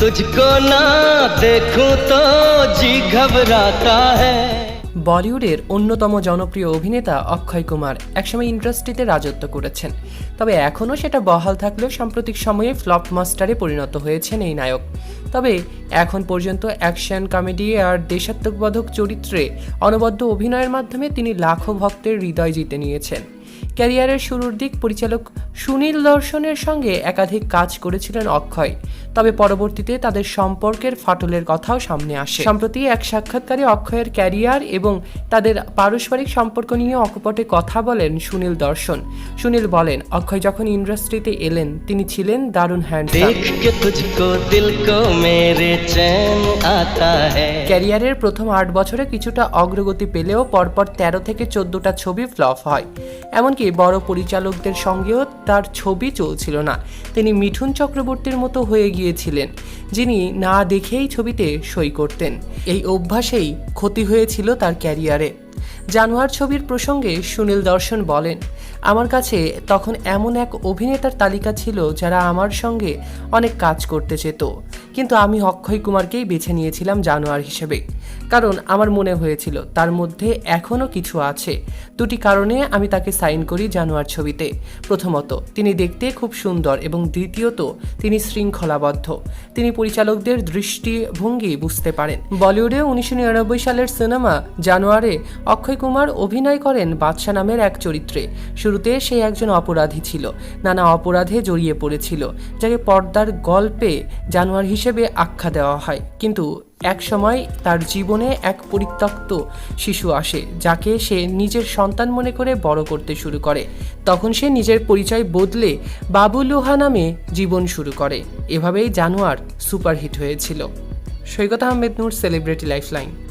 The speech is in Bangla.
तुझको ना देखूं तो जी घबराता है বলিউডের অন্যতম জনপ্রিয় অভিনেতা অক্ষয় কুমার একসময় ইন্ডাস্ট্রিতে রাজত্ব করেছেন তবে এখনও সেটা বহাল থাকলেও সাম্প্রতিক সময়ে ফ্লপ মাস্টারে পরিণত হয়েছেন এই নায়ক তবে এখন পর্যন্ত অ্যাকশন কমেডি আর দেশাত্মকবোধক চরিত্রে অনবদ্য অভিনয়ের মাধ্যমে তিনি লাখো ভক্তের হৃদয় জিতে নিয়েছেন ক্যারিয়ারের শুরুর দিক পরিচালক সুনীল দর্শনের সঙ্গে একাধিক কাজ করেছিলেন অক্ষয়। তবে পরবর্তীতে তাদের সম্পর্কের ফাটলের কথাও সামনে আসে। সম্প্রতি এক সাক্ষাৎকারে অক্ষয়ের ক্যারিয়ার এবং তাদের পারস্পরিক সম্পর্ক নিয়ে অকপটে কথা বলেন সুনীল দর্শন। সুনীল বলেন, অক্ষয় যখন ইন্ডাস্ট্রিতে এলেন, তিনি ছিলেন দারুণ হ্যান্ডসাম देख के तुझको दिल को मेरे चैन आता है ক্যারিয়ারের প্রথম আট বছরে কিছুটা অগ্রগতি পেলেও পরপর তেরো থেকে চোদ্দটা ছবি ফ্লপ হয় এমনকি বড় পরিচালকদের সঙ্গেও তার ছবি চলছিল না তিনি মিঠুন চক্রবর্তীর মতো হয়ে গিয়েছিলেন যিনি না দেখেই ছবিতে সই করতেন এই অভ্যাসেই ক্ষতি হয়েছিল তার ক্যারিয়ারে জানোয়ার ছবির প্রসঙ্গে সুনীল দর্শন বলেন, আমার কাছে তখন এমন এক অভিনেতার তালিকা ছিল যারা আমার সঙ্গে অনেক কাজ করতে চেত কিন্তু আমি অক্ষয় কুমারকেই বেছে নিয়েছিলাম জানোয়ার হিসেবে। কারণ আমার মনে হয়েছিল তার মধ্যে এখনও কিছু আছে। দুটি কারণে আমি তাকে সাইন করি জানোয়ার ছবিতে। প্রথমত, তিনি দেখতে খুব সুন্দর এবং দ্বিতীয়ত, তিনি শৃঙ্খলাবদ্ধ। তিনি পরিচালকদের দৃষ্টিভঙ্গি বুঝতে পারেন। বলিউডে উনিশশো নিরানব্বই সালের সিনেমা জানোয়ারে কুমার অভিনয় করেন বাদশা নামের এক চরিত্রে। শুরুতে সে একজন অপরাধী ছিল। নানা অপরাধে জড়িয়ে পড়েছিল, যাকে পর্দার গল্পে জানোয়ার হিসেবে আখ্যা দেওয়া হয়। কিন্তু এক সময় তার জীবনে এক পরিত্যক্ত শিশু আসে, যাকে সে নিজের সন্তান মনে করে বড় করতে শুরু করে। তখন সে নিজের পরিচয় বদলে বাবু লোহা নামে জীবন শুরু করে। এভাবেই জানোয়ার সুপারহিট হয়েছিল। Saikat Ahmed Noor, celebrity lifeline.